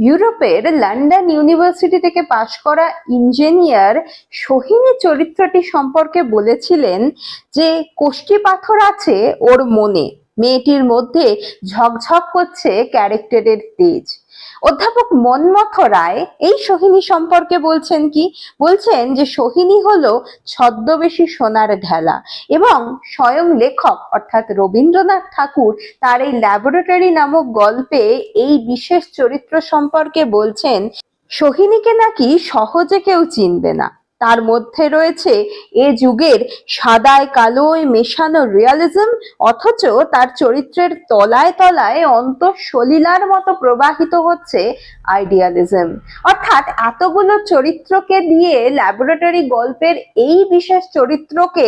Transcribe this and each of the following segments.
ইউরোপের London university থেকে পাশ করা ইঞ্জিনিয়ার সোহিনী চরিত্রটি সম্পর্কে বলেছিলেন যে, কোষ্ঠী পাথর আছে ওর মনে। মেয়েটির মধ্যে ঝকঝক করছে ক্যারেক্টারের তেজ। অধ্যাপক মন্মথ রায় এই সোহিনী সম্পর্কে বলছেন কি? বলছেন যে সোহিনী হলো ছদ্মবেশী সোনার ঢেলা এবং স্বয়ং লেখক অর্থাৎ রবীন্দ্রনাথ ঠাকুর তার এই ল্যাবরেটরি নামক গল্পে এই বিশেষ চরিত্র সম্পর্কে বলছেন, সোহিনীকে নাকি সহজে কেউ চিনবে না। তার মধ্যে রয়েছে এ যুগের সাদায় কালোয় মেশানো রিয়ালিজম অথচ তার চরিত্রের তলায় তলায় অন্তঃসলীলার মতো প্রবাহিত হচ্ছে আইডিয়ালিজম অর্থাৎ এতগুলো চরিত্রকে দিয়ে ল্যাবরেটরি গল্পের এই বিশেষ চরিত্রকে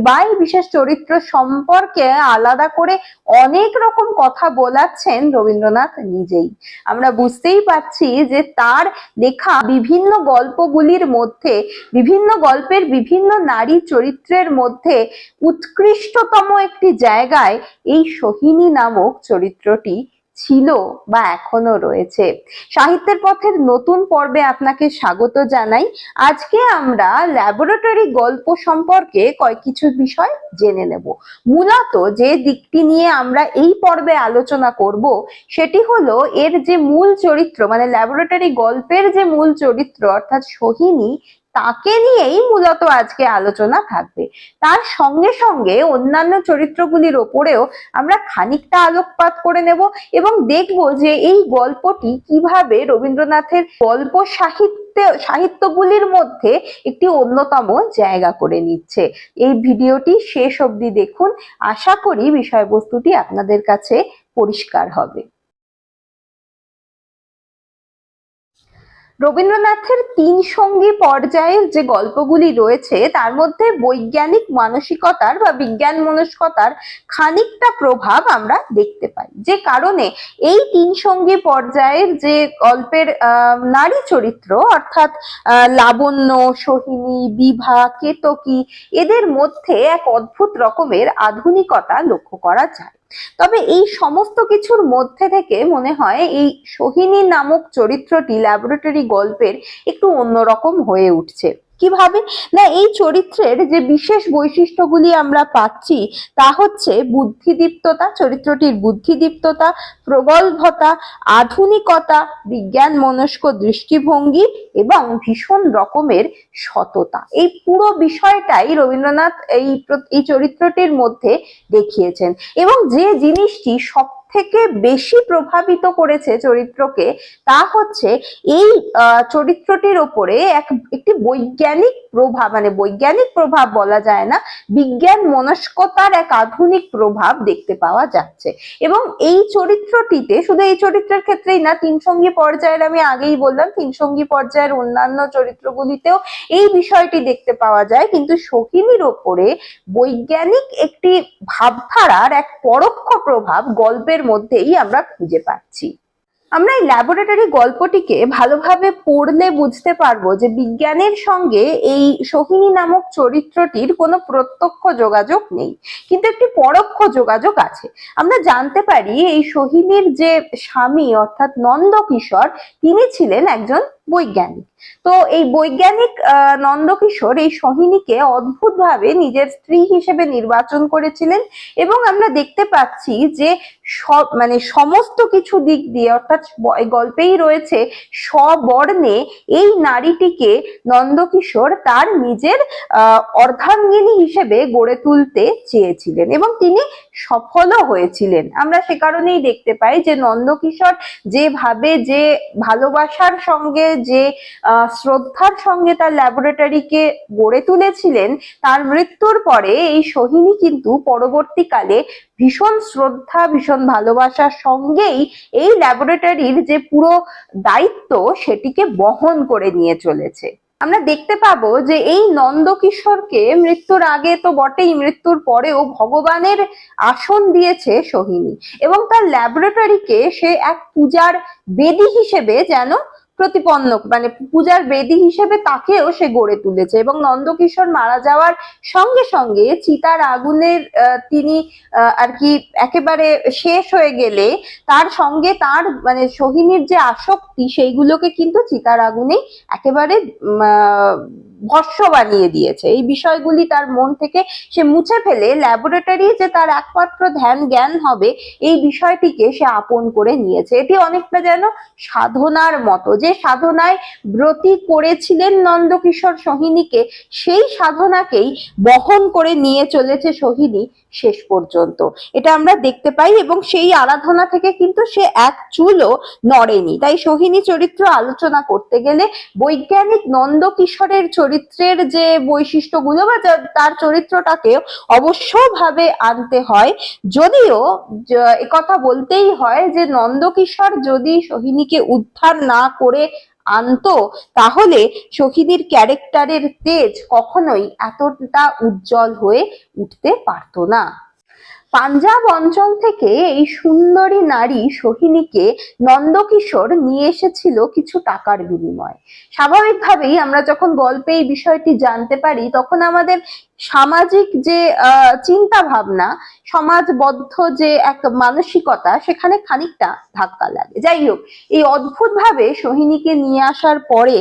বা এই বিশেষ চরিত্র সম্পর্কে আলাদা করে অনেক রকম কথা বলাচ্ছেন রবীন্দ্রনাথ নিজেই। আমরা বুঝতেই পারছি যে তার লেখা বিভিন্ন গল্পগুলির মধ্যে বিভিন্ন গল্পের বিভিন্ন নারী চরিত্রের মধ্যে উৎকৃষ্টতম একটি জায়গায় এই সোহিনী নামক চরিত্রটি ছিল বা এখনও রয়েছে। সাহিত্যের পথের নতুন পর্বে আপনাকে স্বাগত জানাই। আজকে আমরা ল্যাবরেটরি গল্প সম্পর্কে কয়েক কিছু বিষয় জেনে নেব। মূলত যে দিকটি নিয়ে আমরা এই পর্বে আলোচনা করব, সেটি হলো এর যে মূল চরিত্র মানে ল্যাবরেটরি গল্পের যে মূল চরিত্র, অর্থাৎ সোহিনী তাকে নিয়েই মূলত আজকে আলোচনা থাকবে। তার সঙ্গে সঙ্গে অন্যান্য চরিত্রগুলির ওপরেও আমরা খানিকটা আলোকপাত করে নেব এবং দেখব যে এই গল্পটি কীভাবে রবীন্দ্রনাথের গল্প সাহিত্য, সাহিত্যগুলির মধ্যে একটি অন্যতম জায়গা করে নিচ্ছে। এই ভিডিওটি শেষ অবধি দেখুন। আশা করি বিষয়বস্তুটি আপনাদের কাছে পরিষ্কার হবে। রবীন্দ্রনাথের তিন সঙ্গী পর্যায়ের যে গল্পগুলি রয়েছে, তার মধ্যে বৈজ্ঞানিক মানসিকতার বা বিজ্ঞান মনস্কতার খানিকটা প্রভাব আমরা দেখতে পাই। যে কারণে এই তিন সঙ্গী পর্যায়ের যে গল্পের নারী চরিত্র, অর্থাৎ লাবণ্য, সোহিনী, বিভা, কেতকী, এদের মধ্যে এক অদ্ভুত রকমের আধুনিকতা লক্ষ্য করা যায়। তবে এই সমস্ত কিছুর মধ্যে থেকে মনে হয় এই সোহিনী নামক চরিত্রটি ল্যাবরেটরি গল্পের একটু অন্যরকম হয়ে উঠছে। কীভাবে? না, এই চরিত্রের যে বিশেষ বৈশিষ্ট্যগুলি আমরা পাচ্ছি, তা হচ্ছে বুদ্ধিদীপ্ততা, চরিত্রটির বুদ্ধিদীপ্ততা প্রগল্ভতা আধুনিকতা, বিজ্ঞান মনস্ক দৃষ্টিভঙ্গি এবং ভীষণ রকমের সততা। এই পুরো বিষয়টাই রবীন্দ্রনাথ এই এই চরিত্রটির মধ্যে দেখিয়েছেন। এবং যে জিনিসটি সব থেকে বেশি প্রভাবিত করেছে চরিত্রকে, তা হচ্ছে এই চরিত্রটির ওপরে এক, একটি বৈজ্ঞানিক প্রভাব মানে বৈজ্ঞানিক প্রভাব বলা যায় না, বিজ্ঞান মনস্কতার এক আধুনিক প্রভাব দেখতে পাওয়া যাচ্ছে। এবং এই চরিত্রটিতে, শুধু এই চরিত্রের ক্ষেত্রেই না, তিন সঙ্গী পর্যায়ের আমি আগেই বললাম, তিন সঙ্গী পর্যায়ের অন্যান্য চরিত্রগুলিতেও এই বিষয়টি দেখতে পাওয়া যায়। কিন্তু সখিনীর ওপরে বৈজ্ঞানিক একটি ভাবধারার এক পরোক্ষ প্রভাব গল্পের মধ্যেই আমরা খুঁজে পাচ্ছি। আমরা এই ল্যাবরেটরি গল্পটিকে ভালোভাবে পড়লে বুঝতে পারব যে বিজ্ঞানের সঙ্গে এই সোহিনী নামক চরিত্রটির কোনো প্রত্যক্ষ যোগাযোগ নেই। কিন্তু একটি পরোক্ষ যোগাযোগ আছে। আমরা জানতে পারি এই সোহিনীর যে স্বামী অর্থাৎ নন্দকিশোর তিনি ছিলেন একজন বৈজ্ঞানিক। তো এই বৈজ্ঞানিক নন্দকিশোর এই সোহিনীকে অদ্ভুতভাবে নিজের স্ত্রী হিসেবে নির্বাচন করেছিলেন এবং আমরা দেখতে পাচ্ছি যে মানে সমস্ত কিছু দিক দিয়ে অর্থাৎ গল্পেই রয়েছে স্ববর্ণে এই নারীটিকে নন্দকিশোর তার নিজের আহ, অর্ধাঙ্গিনী হিসেবে গড়ে তুলতে চেয়েছিলেন এবং তিনি সফলও হয়েছিলেন। আমরা সে কারণেই দেখতে পাই যে নন্দকিশোর যেভাবে যে ভালোবাসার সঙ্গে যে শ্রদ্ধার সঙ্গে তার ল্যাবরেটরিকে গড়ে তুলেছিলেন, তার মৃত্যুর পরে এই সোহিনী কিন্তু পরবর্তীকালে ভীষণ শ্রদ্ধা, ভীষণ ভালোবাসার সঙ্গেই এই ল্যাবরেটরির যে পুরো দায়িত্ব, সেটিকে বহন করে নিয়ে চলেছে। আমরা দেখতে পাবো যে এই নন্দকিশোরকে মৃত্যুর আগে তো বটেই, মৃত্যুর পরেও ভগবানের আসন দিয়েছে সোহিনী। এবং তার ল্যাবরেটরিকে সে এক পূজার বেদী হিসেবে যেন প্রতিপন্ন মানে পূজার বেদী হিসেবে তাকেও সে গড়ে তুলেছে এবং নন্দকিশোর মারা যাওয়ার সঙ্গে সঙ্গে চিতার আগুনের তিনি আর কি একেবারে শেষ হয়ে গেলে তার সঙ্গে তার মানে সোহিনীর যে আসক্তি সেইগুলোকে কিন্তু চিতার আগুনেই একেবারে আহ, ভস্য বানিয়ে দিয়েছে। এই বিষয়গুলি তার মন থেকে সে মুছে ফেলে ল্যাবরেটরি যে তার একমাত্র ধ্যান জ্ঞান হবে, এই বিষয়টিকে সে আপন করে নিয়েছে। এটি অনেকটা যেন সাধনার মতো। যে সাধনায় ব্রতী করেছিলেন নন্দকিশোর সোহিনীকে, সেই সাধনাকেই বহন করে নিয়ে চলেছে সোহিনী। শেষ পর্যন্ত। এটা আমরা দেখতে পাই এবং সেই আরাধনা থেকে কিন্তু সে এক চুলও নড়েনি। তাই সোহিনী চরিত্র আলোচনা করতে গেলে বৈজ্ঞানিক নন্দকিশোরের চরিত্রের যে বৈশিষ্ট্যগুলো বা তার চরিত্রটাকে অবশ্যভাবে আনতে হয়। যদিও একথা বলতেই হয় যে নন্দকিশোর যদি সোহিনীকে উদ্ধার না করে আনতো, তাহলে সোহিনীর ক্যারেক্টারের তেজ কখনোই এতটা উজ্জ্বল হয়ে উঠতে পারতো না। পাঞ্জাব অঞ্চল থেকে এই সুন্দরী নারী সোহিনীকে নন্দকিশোর নিয়ে এসেছিল কিছু টাকার বিনিময়ে। স্বাভাবিকভাবেই আমরা যখন গল্পে এই বিষয়টি জানতে পারি, তখন আমাদের সামাজিক যে চিন্তা ভাবনা সমাজবদ্ধ যে এক মানসিকতা, সেখানে খানিকটা ধাক্কা লাগে। যাই হোক, এই অদ্ভুত ভাবে সোহিনীকে নিয়ে আসার পরে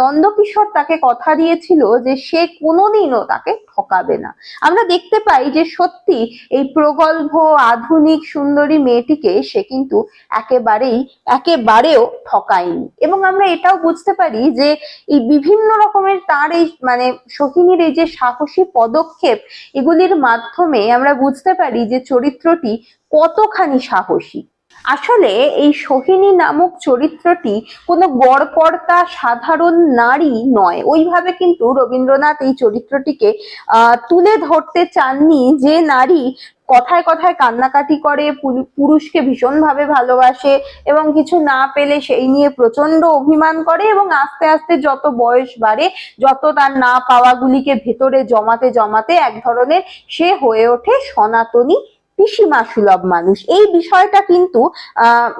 নন্দকিশোর তাকে কথা দিয়েছিল যে সে কোনোদিনও তাকে ঠকাবে না। আমরা দেখতে পাই যে সত্যি এই প্রগল্ভ, আধুনিক, সুন্দরী মেয়েটিকে সে কিন্তু একেবারেই, একেবারেও ঠকায়নি। এবং আমরা এটাও বুঝতে পারি যে এই বিভিন্ন রকমের তার এই মানে সখিনীর এই যে সাহসী পদক্ষেপ এগুলির মাধ্যমে আমরা বুঝতে পারি যে চরিত্রটি কতখানি সাহসী। আসলে এই সোহিনী নামক চরিত্রটি কোনো গড়পড়তা সাধারণ নারী নয়। ওইভাবে কিন্তু রবীন্দ্রনাথ এই চরিত্রটিকে তুলে ধরতে চাননি যে নারী কথায় কথায় কান্নাকাটি করে, পুরু- পুরুষকে ভীষণভাবে ভালোবাসে এবং কিছু না পেলে সেই নিয়ে প্রচণ্ড অভিমান করে এবং আস্তে আস্তে যত বয়স বাড়ে, যত তার না পাওয়াগুলিকে ভেতরে জমাতে জমাতে এক ধরনের সে হয়ে ওঠে সনাতনী পিসিমা সুলভ মানুষ। এই বিষয়টা কিন্তু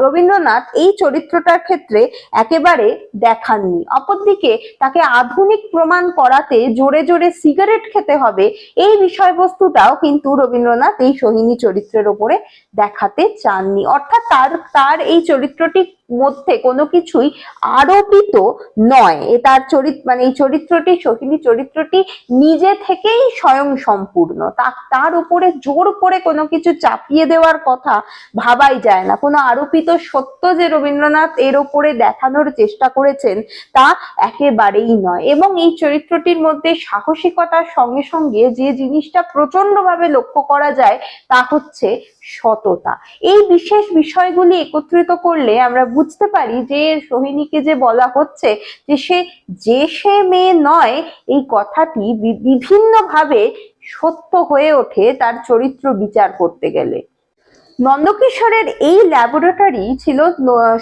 রবীন্দ্রনাথ এই চরিত্রটার ক্ষেত্রে একেবারে দেখাননি। অপরদিকে তাকে আধুনিক প্রমাণ করাতে জোরে জোরে সিগারেট খেতে হবে, এই বিষয়বস্তুটাও কিন্তু রবীন্দ্রনাথ এই সোহিনী চরিত্রের ওপরে দেখাতে চাননি। অর্থাৎ তার তার এই চরিত্রটির মধ্যে কোনো কিছুই আরোপিত নয়। এ তার চরিত্র মানে এই চরিত্রটি সোহিনী চরিত্রটি নিজে থেকেই স্বয়ং সম্পূর্ণ। তা- তার উপরে জোর করে কোনো কিছু চাপিয়ে দেওয়ার কথা ভাবাই যায় না। কোনো আরোপিত সত্য যে রবীন্দ্রনাথ এর ওপরে দেখানোর চেষ্টা করেছেন তা একেবারেই নয়। এবং এই চরিত্রটির মধ্যে সাহসিকতার সঙ্গে সঙ্গে যে জিনিসটা প্রচন্ডভাবে লক্ষ্য করা যায় তা হচ্ছে সততা। এই বিশেষ বিষয়গুলি একত্রিত করলে আমরা বুঝতে পারি যে সোহিনীকে যে বলা হচ্ছে যে সে যে সে মেয়ে নয়, এই কথাটি বিভিন্নভাবে সত্য হয়ে ওঠে তার চরিত্র বিচার করতে গেলে। নন্দকিশোরের এই ল্যাবরেটরি ছিল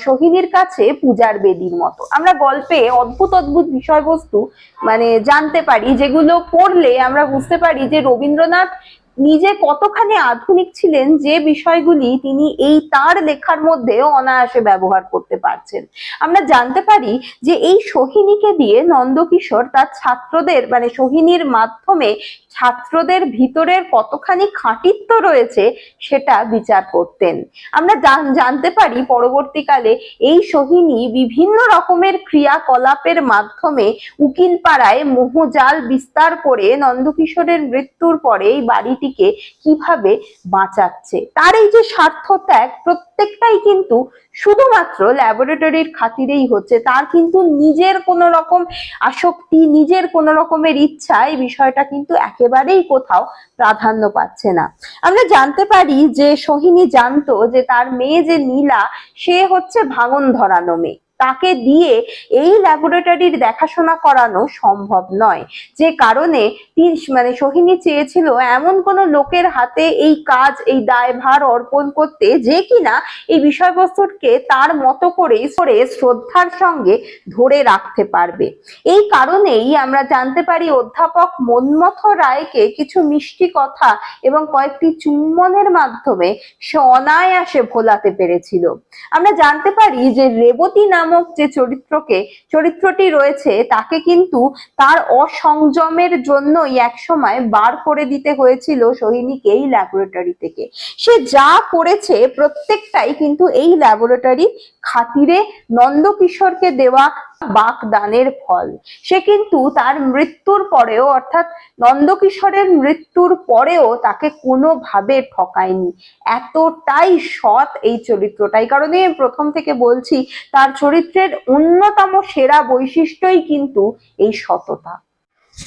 সোহিনীর কাছে পূজার বেদির মতো। আমরা গল্পে অদ্ভুত অদ্ভুত বিষয়বস্তু মানে জানতে পারি, যেগুলো পড়লে আমরা বুঝতে পারি যে রবীন্দ্রনাথ নিজে কতখানি আধুনিক ছিলেন যে বিষয়গুলি তিনি এই তার লেখার মধ্যে অনায়াসে ব্যবহার করতে পারছেন। আমরা জানতে পারি যে এই সোহিনীকে দিয়ে নন্দকিশোর তার ছাত্রদের মানে সোহিনীর মাধ্যমে ছাত্রদের ভিতরের কতখানি খাঁটিত্ব রয়েছে সেটা বিচার করতেন। আমরা জান- জানতে পারি পরবর্তীকালে এই সোহিনী বিভিন্ন রকমের ক্রিয়াকলাপের মাধ্যমে উকিল পাড়ায় মোহজাল বিস্তার করে নন্দকিশোরের মৃত্যুর পরে এই বাড়িটিকে কীভাবে বাঁচাচ্ছে? তার এই যে স্বার্থ ত্যাগ প্রত্যেকটাই কিন্তু শুধুমাত্র ল্যাবরেটরির খাতিরেই হচ্ছে। তার কিন্তু নিজের কোনো রকম আসক্তি, নিজের কোনো রকমের ইচ্ছা এই বিষয়টা কিন্তু একেবারেই কোথাও প্রাধান্য পাচ্ছে না। আমরা জানতে পারি যে সোহিনী জানতো যে তার মেয়ে যে নীলা, সে হচ্ছে ভাঙন ধরানো মেয়ে। তাকে দিয়ে এই ল্যাবরেটরির দেখাশোনা করানো সম্ভব নয়। যে কারণে মানে সোহিনী চেয়েছিল এমন কোনো লোকের হাতে এই কাজ, এই দায়ভার অর্পণ করতে যে কিনা এই বিষয়বস্তুকে তার মতো করে শ্রদ্ধার সঙ্গে ধরে রাখতে পারবে। এই কারণেই আমরা জানতে পারি অধ্যাপক মন্মথ রায়কে কিছু মিষ্টি কথা এবং কয়েকটি চুম্বনের মাধ্যমে সে অনায়াসে ভোলাতে পেরেছিল। আমরা জানতে পারি যে রেবতী নামক নামক যে চরিত্রকে, চরিত্রটি রয়েছে, তাকে কিন্তু তার অসংযমের জন্যই একসময় বার করে দিতে হয়েছিল সোহিনীকে এই ল্যাবরেটরি থেকে। সে যা করেছে প্রত্যেকটাই কিন্তু এই ল্যাবরেটরি খাতিরে নন্দকিশোরকে দেওয়া বাগদানের ফল। সে কিন্তু তার মৃত্যুর পরেও, অর্থাৎ নন্দকিশোরের মৃত্যুর পরেও তাকে কোনোভাবে ঠকায়নি। এতটাই সৎ এই চরিত্রটাই। কারণে প্রথম থেকে বলছি, তার চরিত্রের অন্যতম সেরা বৈশিষ্ট্যই কিন্তু এই সততা।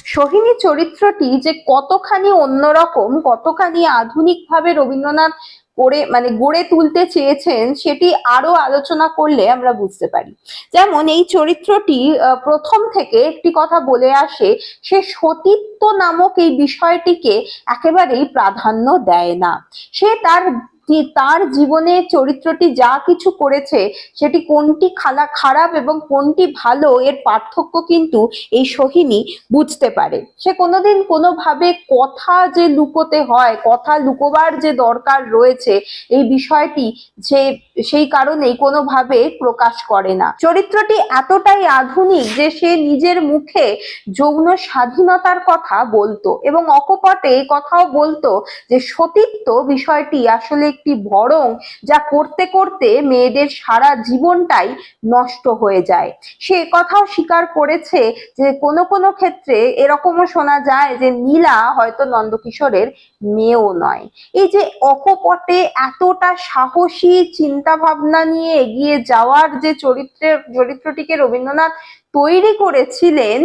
সোহিনী চরিত্রটি যে কতখানি অন্যরকম, কতখানি আধুনিকভাবে রবীন্দ্রনাথ করে মানে গড়ে তুলতে চেয়েছেন, সেটি আরও আলোচনা করলে আমরা বুঝতে পারি। যেমন এই চরিত্রটি প্রথম থেকে একটি কথা বলে আসে, সে সতীত্ব নামক এই বিষয়টিকে একেবারেই প্রাধান্য দেয় না। সে তার যে- তার জীবনে চরিত্রটি যা কিছু করেছে, সেটি কোনটি খালা খারাপ এবং কোনটি ভালো এর পার্থক্য কিন্তু এই সোহিনী বুঝতে পারে। সে কোনোদিন কোনোভাবে কথা যে লুকোতে হয়, কথা লুকোবার যে দরকার রয়েছে, এই বিষয়টি যে সেই কারণেই কোনোভাবে প্রকাশ করে না। চরিত্রটি এতটাই আধুনিক যে সে নিজের মুখে যৌন স্বাধীনতার কথা বলতো এবং অকপটে কথাও বলতো যে সতীত্ব বিষয়টি আসলে একটি ভরং যা করতে করতে মেয়েদের সারা জীবনটাই নষ্ট হয়ে যায়। সে কথাও স্বীকার করেছে যে কোনো কোনো ক্ষেত্রে এরকমও শোনা যায় যে নীলা হয়তো নন্দকিশোরের মেয়েও নয়। এই যে অকপটে এতটা সাহসী চিন্তা ভাবনা নিয়ে এগিয়ে যাওয়ার যে চরিত্রের চরিত্রটিকে রবীন্দ্রনাথ তৈরি করেছিলেন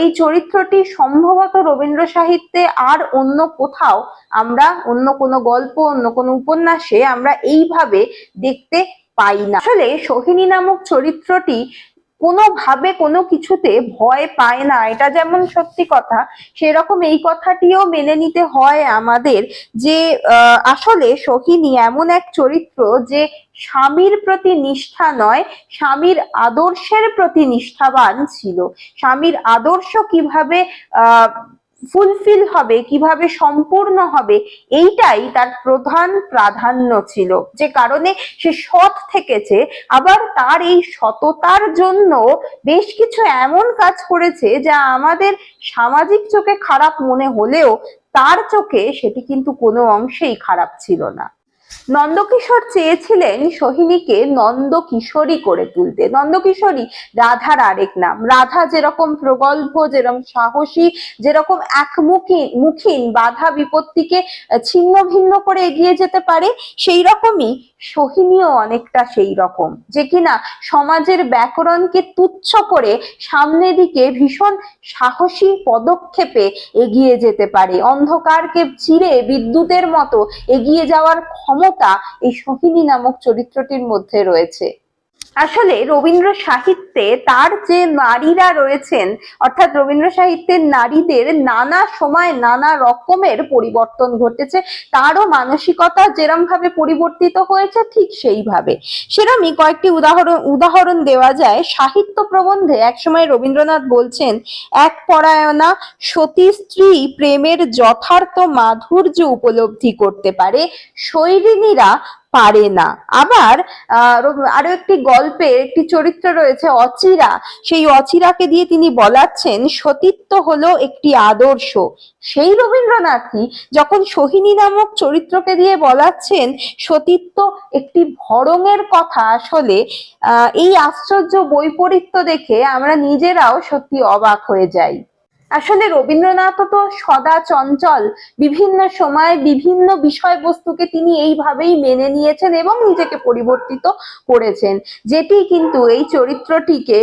এই চরিত্রটি সম্ভবত রবীন্দ্র সাহিত্যে আর অন্য কোথাও আমরা, অন্য কোনো গল্প, অন্য কোনো উপন্যাসে আমরা এইভাবে দেখতে পাই না। আসলে সোহিনী নামক চরিত্রটি কোনোভাবে কোনো কিছুতে ভয় পায় না। এটা যেমন সত্যি কথা, সেরকম এই কথাটিও মেনে নিতে হয় আমাদের যে আসলে সোহিনী এমন এক চরিত্র যে স্বামীর প্রতি নিষ্ঠা নয়, স্বামীর আদর্শের প্রতি নিষ্ঠাবান ছিল। স্বামীর আদর্শ কীভাবে, আহ ফুলফিল হবে, কীভাবে সম্পূর্ণ হবে, এইটাই তার প্রধান প্রাধান্য ছিল। যে কারণে সে সৎ থেকেছে, আবার তার এই সততার জন্য বেশ কিছু এমন কাজ করেছে যা আমাদের সামাজিক চোখে খারাপ মনে হলেও তার চোখে সেটি কিন্তু কোনো অংশেই খারাপ ছিল না। নন্দকিশোর চেয়েছিলেন সোহিনীকে নন্দকিশোরী করে তুলতে। নন্দকিশোরী রাধার আরেক নাম। রাধা যেরকম প্রগল্ভ, যেরকম সাহসী, যেরকম একমুখী, মুখীন, বাধা বিপত্তিকে ছিন্ন ভিন্ন করে এগিয়ে যেতে পারে সেই রকমই সোহিনীও অনেকটা সেই রকম যে কিনা সমাজের ব্যাকরণকে তুচ্ছ করে সামনের দিকে ভীষণ সাহসী পদক্ষেপে এগিয়ে যেতে পারে। অন্ধকারকে চিরে বিদ্যুতের মতো এগিয়ে যাওয়ার এই সোহিনী নামক চরিত্রটির মধ্যে রয়েছে। আসলে রবীন্দ্র সাহিত্যে তার যে নারীরা রয়েছেন, অর্থাৎ রবীন্দ্র সাহিত্যের নারীদের নানা সময় নানা রকমের পরিবর্তন ঘটেছে, তারও মানসিকতা যেরম ভাবে পরিবর্তিত হয়েছে, ঠিক সেইভাবে। সেরমই কয়েকটি উদাহরণ উদাহরণ দেওয়া যায়। সাহিত্য প্রবন্ধে একসময় রবীন্দ্রনাথ বলছেন, এক পরায়ণা সতী স্ত্রী প্রেমের যথার্থ মাধুর্য উপলব্ধি করতে পারে। শৈরিনীরা পারে না। আবার আরও একটি গল্পে একটি চরিত্র রয়েছে, অচিরা। সেই অচিরাকে দিয়ে তিনি বলাচ্ছেন, সতীত্ব হলো একটি আদর্শ। সেই রবীন্দ্রনাথই যখন সোহিনী নামক চরিত্রকে দিয়ে বলাচ্ছেন, সতীত্ব একটি ভরঙের কথা আসলে এই আশ্চর্য বৈপরীত্য দেখে আমরা নিজেরাও সত্যি অবাক হয়ে যাই। আসলে রবীন্দ্রনাথ তো সদা চঞ্চল। বিভিন্ন সময় বিভিন্ন বিষয়বস্তুকে তিনি এইভাবেই মেনে নিয়েছেন এবং নিজেকে পরিবর্তিত করেছেন। যেটি কিন্তু এই চরিত্রটিকে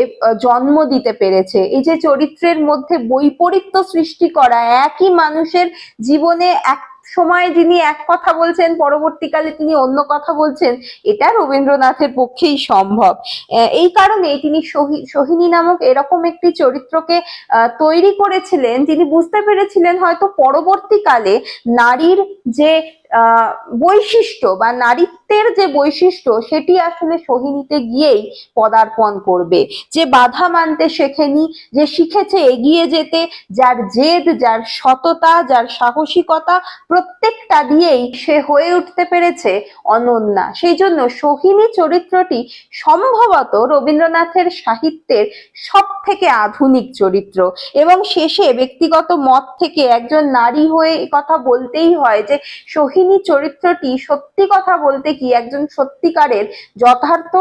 জন্ম দিতে পেরেছে। এই যে চরিত্রের মধ্যে বৈপরীত্য সৃষ্টি করা, একই মানুষের জীবনে এক সময় যিনি এক কথা বলছেন, পরবর্তীকালে তিনি অন্য কথা বলছেন, এটা রবীন্দ্রনাথের পক্ষেই সম্ভব। এই কারণে তিনি সোহি- সোহিনী নামক এরকম একটি চরিত্রকে তৈরি করেছিলেন, যিনি বুঝতে পেরেছিলেন হয়তো পরবর্তীকালে নারীর যে বৈশিষ্ট্য বা নারীত্বের যে বৈশিষ্ট্য সেটি আসলে সোহিনীতে গিয়েই পদার্পণ করবে। যে বাধা মানতে শেখেনি, যে শিখেছে এগিয়ে যেতে, যার জেদ, যার সততা, যার সাহসিকতা প্রত্যেকটা দিয়েই সে হয়ে উঠতে পেরেছে অনন্যা। সেই জন্য সোহিনী চরিত্রটি সম্ভবত রবীন্দ্রনাথের সাহিত্যের সব থেকে আধুনিক চরিত্র এবং শেষে ব্যক্তিগত মত থেকে একজন নারী হয়ে কথা বলতেই হয় যে সোহিনী চরিত্রটি সত্যি কথা বলতে কি একজন সত্যিকারের যথার্থ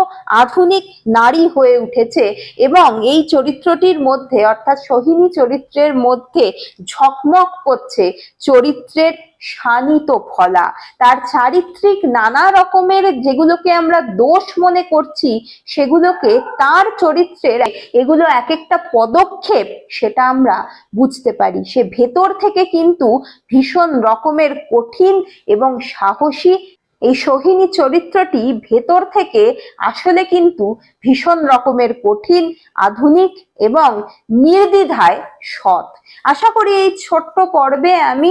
আধুনিক নারী হয়ে উঠেছে এবং এই চরিত্রটির মধ্যে অর্থাৎ সোহিনী চরিত্রের মধ্যে ঝকমক করছে চরিত্রের শানিত ফলা। তার চারিত্রিক নানা রকমের যেগুলোকে আমরা দোষ মনে করছি, সেগুলোকে তার চরিত্রের এগুলো এক একটা পদক্ষেপ সেটা আমরা বুঝতে পারি। সে ভেতর থেকে কিন্তু ভীষণ রকমের কঠিন এবং সাহসী এই সোহিনী চরিত্রটি ভেতর থেকে আসলে কিন্তু ভীষণ রকমের কঠিন, আধুনিক এবং নির্দ্বিধায় সৎ। আশা করি এই ছোট্ট পর্বে আমি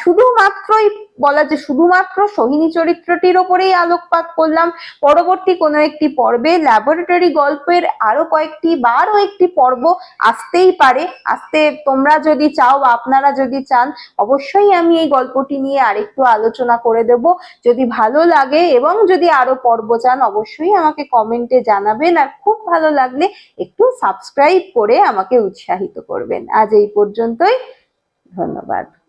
শুধুমাত্রই বলা যে শুধুমাত্র সোহিনী চরিত্রটির ওপরেই আলোকপাত করলাম। পরবর্তী কোনো একটি পর্বে ল্যাবরেটরি গল্পের আরও কয়েকটি বা আরও একটি পর্ব আসতেই পারে। আসতে তোমরা যদি চাও বা আপনারা যদি চান, অবশ্যই আমি এই গল্পটি নিয়ে আরেকটু আলোচনা করে দেব। যদি ভালো লাগে এবং যদি আরও পর্ব চান, অবশ্যই আমাকে কমেন্টে জানাবেন। আর খুব ভালো লাগলে একটু সাবস্ক্রাইব করে আমাকে উৎসাহিত করবেন। আজ এই পর্যন্তই। ধন্যবাদ।